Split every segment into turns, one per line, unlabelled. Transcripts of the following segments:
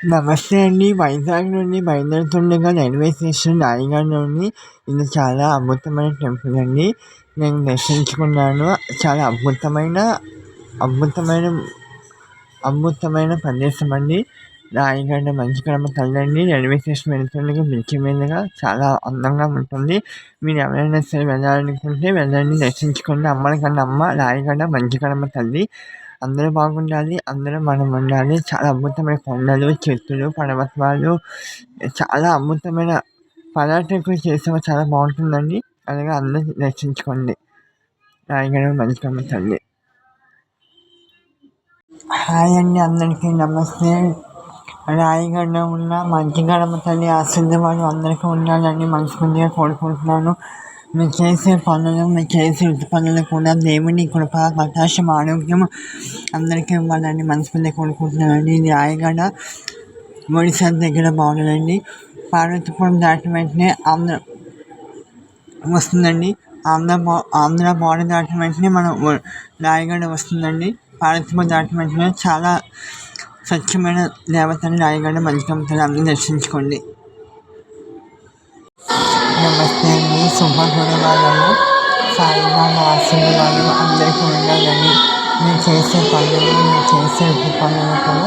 నమస్తే అండి. వైజాగ్ నుండి బయలుదేరుతుండగా రైల్వే స్టేషన్ రాయగఢలోని ఇది చాలా అద్భుతమైన టెంపుల్ అండి. నేను దర్శించుకున్నాను. చాలా అద్భుతమైన అద్భుతమైన అద్భుతమైన ప్రదేశం అండి. రాయగఢ మంచి తల్లి అండి రైల్వే స్టేషన్ వెళ్తుండగా బ్రిడ్జి మీదుగా చాలా అందంగా ఉంటుంది. మీరు ఎవరైనా సరే వెళ్ళాలనుకుంటే వెళ్ళండి. దర్శించుకోండి. అమ్మల కన్నా అమ్మ రాయగడ్డ మంచి కడమ తల్లి. అందరూ బాగుండాలి అందరూ మనం ఉండాలి చాలా అద్భుతమైన కొండలు చెట్లు పర్వతాలు చాలా అద్భుతమైన పర్యాటకులు చేసే చాలా బాగుంటుందండి. అలాగే అందరూ దర్శించుకోండి. రాయగడ మంచికమ్మ తల్లి. హాయ్ అండి అందరికీ నమస్తే. రాయగడ్డ ఉన్న మంచిగడమ్మ తల్లి ఆశీర్వాదం అందరికీ ఉండాలని మనస్ఫూర్తిగా కోరుకుంటున్నాను. మీరు చేసే పనులు మీరు చేసే పనులు కూడా దేవుని కృప ప్రకాశం ఆరోగ్యం అందరికీ ఇవ్వాలని మనస్ఫూర్తిగా కోరుకుంటున్నానండి. ఇది రాయగడ ఒడిశా దగ్గర బాగుందండి. పార్వతీపురం దాటిన వెంటనే ఆంధ్ర వస్తుందండి. ఆంధ్ర ఆంధ్ర బార్డర్ దాటిన వెంటనే మనం రాయగడ వస్తుందండి. పార్వతీపురం దాటిన వెంటనే చాలా స్వచ్ఛమైన దేవతని రాయగడ మంచిగా అందరూ దర్శించుకోండి. నమస్తే అండి శుభగుణవాదము సాయిబాబా ఆశీర్వాదం అందరికీ ఉండాలని మీరు చేసే పనులు మీరు చేసే పనులు కూడా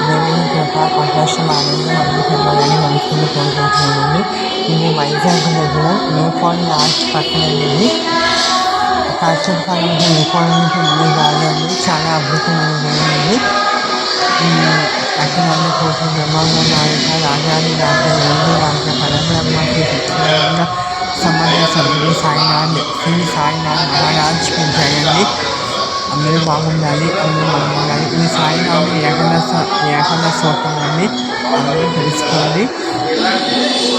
దేవుని కృప అవకాశం ఆనందం అందుకోవాలని మనసుని కోరుకుంటున్నామండి ఇది వైజాగ్ దగ్గర న్యూ లాస్ట్ పక్కన ఇది కాచంపాలెం న్యూ పాయింట్ ముందు రాలేదు చాలా అద్భుతమైనది కోసం కోటి బ్రహ్మాండ నాయక రాజాది రాజా యోగి రాజా పరబ్రహ్మకి సత్యనారాయణ సమన్వయ సభ్యుడు సాయినాథ్ శ్రీ సాయినాథ్ మహారాజ్కి జయండి అందరూ బాగుండాలి అందరూ బాగుండాలి ఈ సాయినాథ్ ఏకన ఏకదశ అండి అందరూ తెలుసుకోండి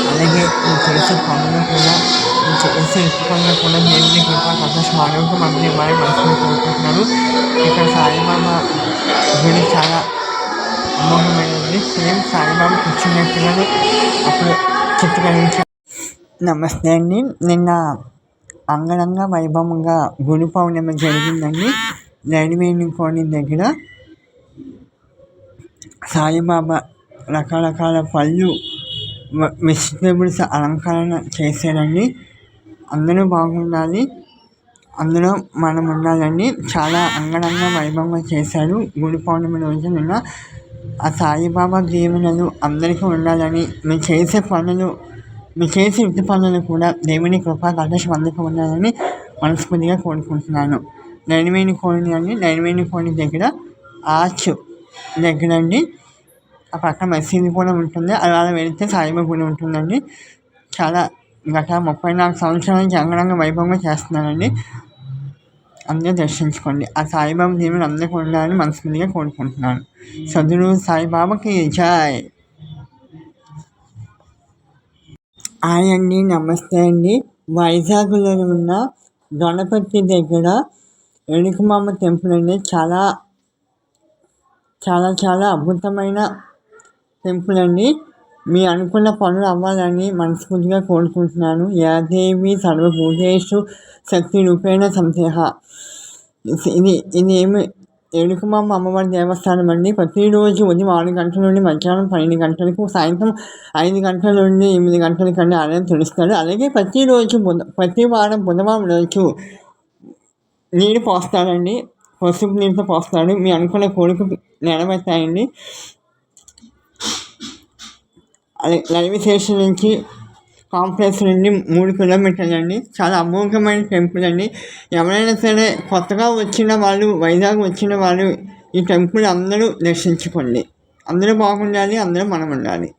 అలాగే నువ్వు చేసే పనులు కూడా నువ్వు చేసే పనులు కూడా దేవుని కృప సంతోషం ఆరోగ్యం అందరూ ఇవ్వాలి మనసులో కోరుకుంటున్నారు ఇక్కడ సాయిబాబా గుడి చాలా అమోఘమైనది సేమ్ సాయిబాబా కూర్చున్నట్టుగానే అప్పుడు చిత్రీకరించారు నమస్తే అండి. నిన్న అంగరంగ వైభవంగా గుడి పౌర్ణమి జరిగిందండి. రైల్వేని కోని దగ్గర సాయిబాబా రకరకాల పళ్ళు వెజిటేబుల్స్ అలంకరణ చేశారండి. అందరూ బాగుండాలి. అందులో మనం ఉండాలండి. చాలా అంగరంగ వైభవంగా చేశారు. గుడి పౌర్ణమి రోజు నిన్న ఆ సాయిబాబా దీవెనలు అందరికీ ఉండాలని మీరు చేసే పనులు మీరు చేసే వృత్తి పనులు కూడా దేవుని కృప కటాక్షం అందరికీ ఉండాలని మనస్ఫూర్తిగా కోరుకుంటున్నాను. నడిమేని కోణి అండి నడిమేని కోణి దగ్గర ఆర్చ్ దగ్గర అండి. ఆ పక్కన మసీదు కూడా ఉంటుంది. అలా వెళితే సాయిబాబా గుడి ఉంటుందండి. చాలా గత ముప్పై నాలుగు సంవత్సరాల నుంచి అంగరంగ వైభవంగా చేస్తున్నానండి అందరూ దర్శించుకోండి ఆ సాయిబాబా దీవెనలు అందరికీ ఉండాలని మనస్ఫూర్తిగా కోరుకుంటున్నాను సదురు సాయిబాబాకి జాయ్ హాయ్ అండి నమస్తే అండి వైజాగ్లో ఉన్న గణపతి దగ్గర ఎడుకుమామ టెంపుల్ అండి చాలా చాలా చాలా అద్భుతమైన టెంపుల్ అండి మీ అనుకున్న పనులు అవ్వాలని మనస్ఫూర్తిగా కోరుకుంటున్నాను. యాదేవి సర్వభూతేషు శక్తి రూపేణ సందేహ ఇది ఇది ఏమి? ఏడుకుమాంబ అమ్మవారి దేవస్థానం అండి. ప్రతిరోజు ఉదయం ఆరు గంటల నుండి మధ్యాహ్నం పన్నెండు గంటలకు సాయంత్రం ఐదు గంటల నుండి ఎనిమిది గంటలకు అండి ఆలయం తెలుస్తారు అలాగే ప్రతిరోజు బుధ ప్రతి వారం బుధవారం రోజు నీరు పోస్తారండి. పసుపు నీరుతో పోస్తాడు మీ అనుకున్న కోరిక నెరవేర్తాయండి. రైల్వే స్టేషన్ నుంచి కాంప్లెక్స్ నుండి మూడు కిలోమీటర్లు అండి. చాలా అమోఘమైన టెంపుల్ అండి. ఎవరైనా సరే కొత్తగా వచ్చిన వాళ్ళు వైజాగ్ వచ్చిన వాళ్ళు ఈ టెంపుల్ అందరూ దర్శించుకోండి. అందరూ బాగుండాలి అందరూ మనం ఉండాలి.